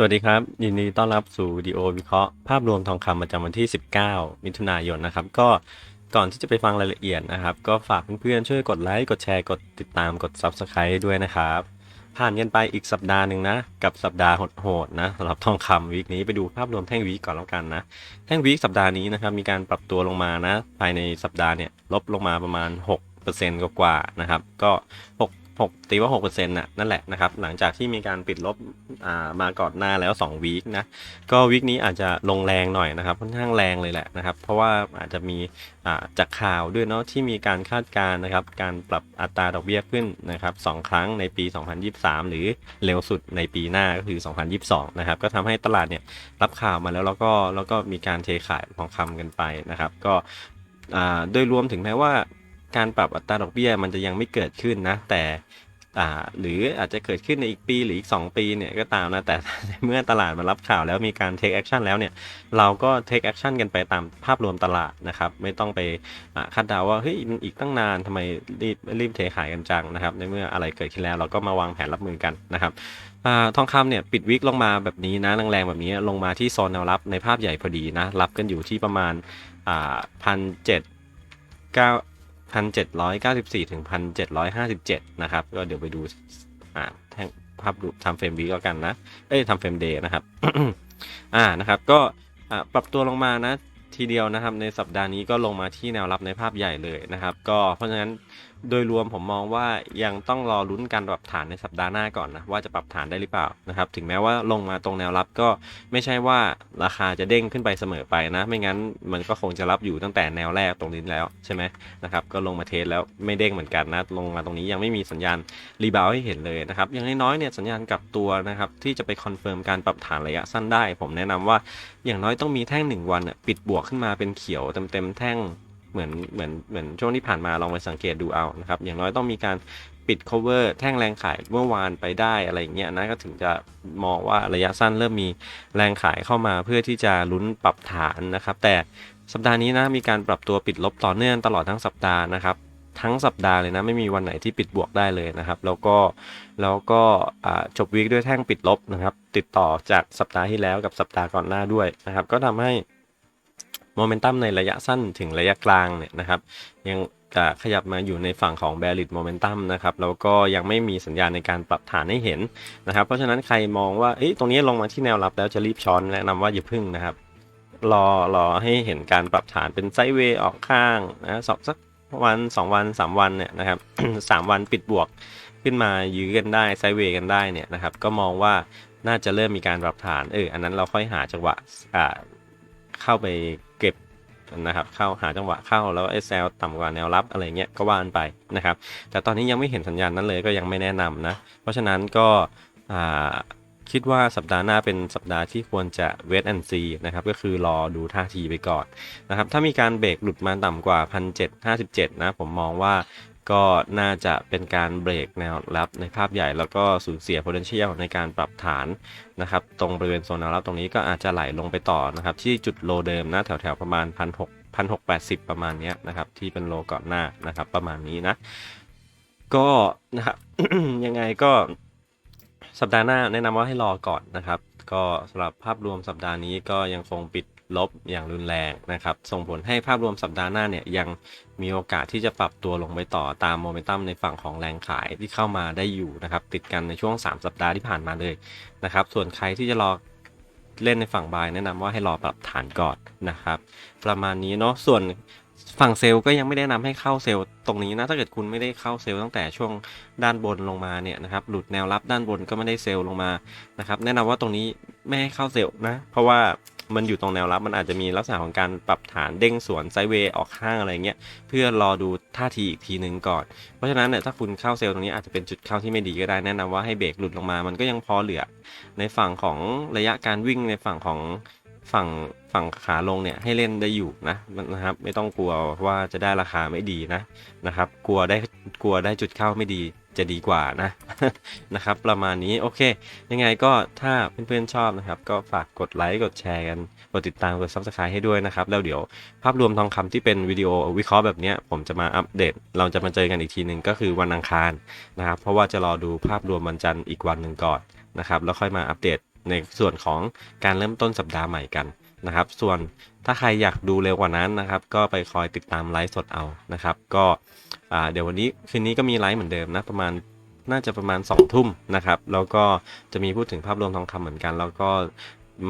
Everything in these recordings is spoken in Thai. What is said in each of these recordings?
สวัสดีครับ ยินดีต้อนรับสู่วิดีโอวิเคราะห์ภาพรวมทองคำประจำวันที่ 19 มิถุนายนนะครับ ก็ก่อนที่จะไปฟังรายละเอียดนะครับ ก็ฝากเพื่อนๆช่วยกดไลค์ กดแชร์ กดติดตามกด Subscribe ด้วยนะครับ ผ่านกันไปอีกสัปดาห์หนึ่งนะ กับสัปดาห์โหดๆนะสำหรับทองคำวีคนี้ไปดูภาพรวมแท่งวีคก่อนแล้วกันนะ แท่งวีคสัปดาห์นี้นะครับมีการปรับตัวลงมานะ ภายในสัปดาห์เนี่ยลบลงมาประมาณ 6%กว่าๆนะครับ ก็ 6 6ตีว่า6%น่ะนั่นแหละนะครับ หลังจากที่มีการปิดลบอ่ามาก่อนหน้าแล้ว2วีคนะ ก็วีคนี้อาจจะลงแรงหน่อยนะครับ ค่อนข้างแรงเลยแหละนะครับ เพราะว่าอาจจะมีอ่าจากข่าวด้วยเนาะที่มีการคาดการณ์นะครับ การปรับอัตราดอกเบี้ยขึ้นนะครับสองครั้งในปี 2023 หรือเร็วสุดในปีหน้าก็คือ 2022 นะครับ ก็ทำให้ตลาดเนี่ยรับข่าวมาแล้วแล้วก็แล้วก็มีการเทขายทองคำกันไปนะครับ ก็อ่าโดยรวมถึงแม้ว่า การปรับอัตราดอกเบี้ยมันจะยังไม่เกิดขึ้นนะ แต่อ่าหรืออาจจะเกิดขึ้นในอีกปีหรืออีก 2 ปีเนี่ยก็ตามนะแต่เมื่อตลาดมารับข่าวแล้วมีการ take action แล้วเนี่ยเราก็ take action กันไปตามภาพรวมตลาดนะครับไม่ต้องไปคาดเดาว่าเฮ้ยมันอีกตั้งนานทำไมรีบรีบเทขายกันจังนะครับในเมื่ออะไรเกิดขึ้นแล้วเราก็มาวางแผนรับมือกันนะครับอทองคำเนี่ยปิดวิกลงมาแบบนี้นะแรงๆแบบนี้ลงมาที่โซนแนวรับในภาพใหญ่พอดีนะรับกันอยู่ที่ประมาณพันเจ็ดเก้า 1,794 ถึง 1,757 นะครับ ก็เดี๋ยวไปดูอ่าแท่งภาพดูทำเฟรมวีก็กันนะ เอ้ยทำเฟรมเดย์นะครับ อ่า นะครับ ก็ปรับตัวลงมานะ ทีเดียวนะครับ ในสัปดาห์นี้ก็ลงมาที่แนวรับในภาพใหญ่เลยนะครับ ก็เพราะฉะนั้น โดยรวมผมมองว่ายังต้องรอลุ้นการปรับฐานในสัปดาห์หน้าก่อนนะว่าจะปรับฐานได้หรือเปล่านะครับ ถึงแม้ว่าลงมาตรงแนวรับก็ไม่ใช่ว่าราคาจะเด้งขึ้นไปเสมอไปนะ ไม่งั้นมันก็คงจะรับอยู่ตั้งแต่แนวแรกตรงนี้แล้วใช่ไหมนะครับก็ลงมาเทสแล้วไม่เด้งเหมือนกันนะลงมาตรงนี้ยังไม่มีสัญญาณรีบาวให้เห็นเลยนะครับอย่างน้อยๆเนี่ยสัญญาณกลับตัวนะครับที่จะไปคอนเฟิร์มการปรับฐานระยะสั้นได้ ผมแนะนำว่าอย่างน้อยต้องมีแท่งหนึ่งวันปิดบวกขึ้นมาเป็นเขียวเต็มๆแท่ง เหมือนเหมือนเหมือนช่วงที่ผ่านมาลองไปสังเกตดูเอานะครับอย่างน้อยต้องมีการปิด cover แท่งแรงขายเมื่อวานไปได้อะไรอย่างเงี้ยนะก็ถึงจะมองว่าระยะสั้นเริ่มมีแรงขายเข้ามาเพื่อที่จะลุ้นปรับฐานนะครับ แต่สัปดาห์นี้นะมีการปรับตัวปิดลบต่อเนื่องตลอดทั้งสัปดาห์นะครับทั้งสัปดาห์เลยนะไม่มีวันไหนที่ปิดบวกได้เลยนะครับ แล้วก็แล้วก็จบวีคด้วยแท่งปิดลบนะครับ ติดต่อจากสัปดาห์ที่แล้วกับสัปดาห์ก่อนหน้าด้วยนะครับ ก็ทำให้ โมเมนตัมในระยะสั้นถึงระยะกลางเนี่ยนะครับยังขยับมาอยู่ในฝั่งของ bearish momentum นะครับแล้วก็ยังไม่มีสัญญาณในการปรับฐานให้เห็นนะครับ เพราะฉะนั้นใครมองว่าเอ้ยตรงนี้ลงมาที่แนวรับแล้วจะรีบช้อนแนะนำว่าอย่าพึ่งนะครับ รอรอให้เห็นการปรับฐานเป็นไซด์เวย์ออกข้างนะสองสักวัน 2 วัน 3 วันเนี่ยนะครับสามวันปิดบวกขึ้นมายื้อกันได้ไซด์เวย์กันได้เนี่ยนะครับ ก็มองว่าน่าจะเริ่มมีการปรับฐานเอออันนั้นเราค่อยหาจังหวะอ่า เข้าไปเก็บนะครับเข้าหาจังหวะเข้าแล้วไอ้แซลต่ำกว่าแนวรับอะไรเงี้ยก็ว่านไปนะครับ แต่ตอนนี้ยังไม่เห็นสัญญาณนั้นเลยก็ยังไม่แนะนำนะ เพราะฉะนั้นก็คิดว่าสัปดาห์หน้าเป็นสัปดาห์ที่ควรจะเวทแอนซีนะครับก็คือรอดูท่าทีไปก่อนนะครับถ้ามีการเบรกหลุดมาต่ำกว่า 1,757 นะ ผมมองว่า ก็น่าจะเป็นการเบรกแนวรับในภาพใหญ่แล้วก็สูญเสีย potential ในการปรับฐานนะครับ ตรงบริเวณโซนแนวรับตรงนี้ก็อาจจะไหลลงไปต่อนะครับ ที่จุดโลเดิมนะแถวๆประมาณ 1 6 1,680 ประมาณนี้นะครับ ที่เป็นโลก่อนหน้านะครับ ประมาณนี้นะ ก็นะครับยังไงก็สัปดาห์หน้าแนะนำว่าให้รอก่อนนะครับ ก็สำหรับภาพรวมสัปดาห์นี้ก็ยังคงปิด ลบอย่างรุนแรงนะครับ ส่งผลให้ภาพรวมสัปดาห์หน้าเนี่ยยังมีโอกาสที่จะปรับตัวลงไปต่อตามโมเมนตัมในฝั่งของแรงขายที่เข้ามาได้อยู่นะครับ ติดกันในช่วง 3 สัปดาห์ที่ผ่านมาเลยนะครับ ส่วนใครที่จะรอเล่นในฝั่งบายแนะนำว่าให้รอปรับฐานก่อนนะครับ ประมาณนี้เนาะส่วนฝั่งเซลล์ก็ยังไม่ได้นำให้เข้าเซลล์ตรงนี้นะถ้าเกิดคุณไม่ได้เข้าเซลล์ตั้งแต่ช่วงด้านบนลงมาเนี่ยนะครับหลุดแนวรับด้านบนก็ไม่ได้เซลล์ลงมานะครับแนะนำว่าตรงนี้ไม่ให้เข้าเซลล์นะเพราะว่า มันอยู่ตรงแนวรับมันอาจจะมีลักษณะของการปรับฐานเด้งสวนไซเวย์ออกข้างอะไรเงี้ยเพื่อรอดูท่าทีอีกทีหนึ่งก่อน เพราะฉะนั้นเนี่ยถ้าคุณเข้าเซลล์ตรงนี้อาจจะเป็นจุดเข้าที่ไม่ดีก็ได้แนะนำว่าให้เบรกหลุดลงมา มันก็ยังพอเหลือ ในฝั่งของระยะการวิ่งในฝั่งของฝั่งฝั่งขาลงเนี่ยให้เล่นได้อยู่นะนะครับ ไม่ต้องกลัวว่าจะได้ราคาไม่ดีนะนะครับ กลัวได้กลัวได้จุดเข้าไม่ดี จะดีกว่านะนะครับ ประมาณนี้โอเค ยังไงก็ถ้าเพื่อนๆชอบนะครับ ก็ฝากกดไลค์กดแชร์กันกดติดตามกด subscribe ให้ด้วยนะครับ แล้วเดี๋ยวภาพรวมทองคำที่เป็นวิดีโอวิเคราะห์แบบนี้ผมจะมาอัปเดต เราจะมาเจอกันอีกทีหนึ่งก็คือวันอังคารนะครับ เพราะว่าจะรอดูภาพรวมวันจันทร์อีกวันหนึ่งก่อนนะครับแล้วค่อยมาอัปเดตในส่วนของการเริ่มต้นสัปดาห์ใหม่กัน นะครับ ส่วนถ้าใครอยากดูเร็วกว่านั้นนะครับ ก็ไปคอยติดตามไลฟ์สดเอานะครับ ก็เดี๋ยววันนี้คืนนี้ก็มีไลฟ์เหมือนเดิมนะประมาณน่าจะประมาณ2องทุ่มนะครับ แล้วก็จะมีพูดถึงภาพรวมทองคำเหมือนกัน แล้วก็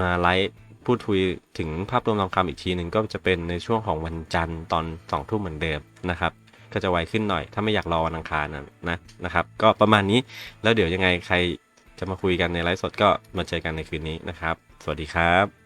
มาไลฟ์พูดคุยถึงภาพรวมทองคำอีกทีหนึ่งก็จะเป็นในช่วงของวันจันทร์ตอน2องทุ่มเหมือนเดิมนะครับก็จะไวขึ้นหน่อย ถ้าไม่อยากรอวันอังคารนะนะนะครับ ก็ประมาณนี้แล้วเดี๋ยวยังไงใครจะมาคุยกันในไลฟ์สดก็มาเจอกันในคืนนี้นะครับ สวัสดีครับ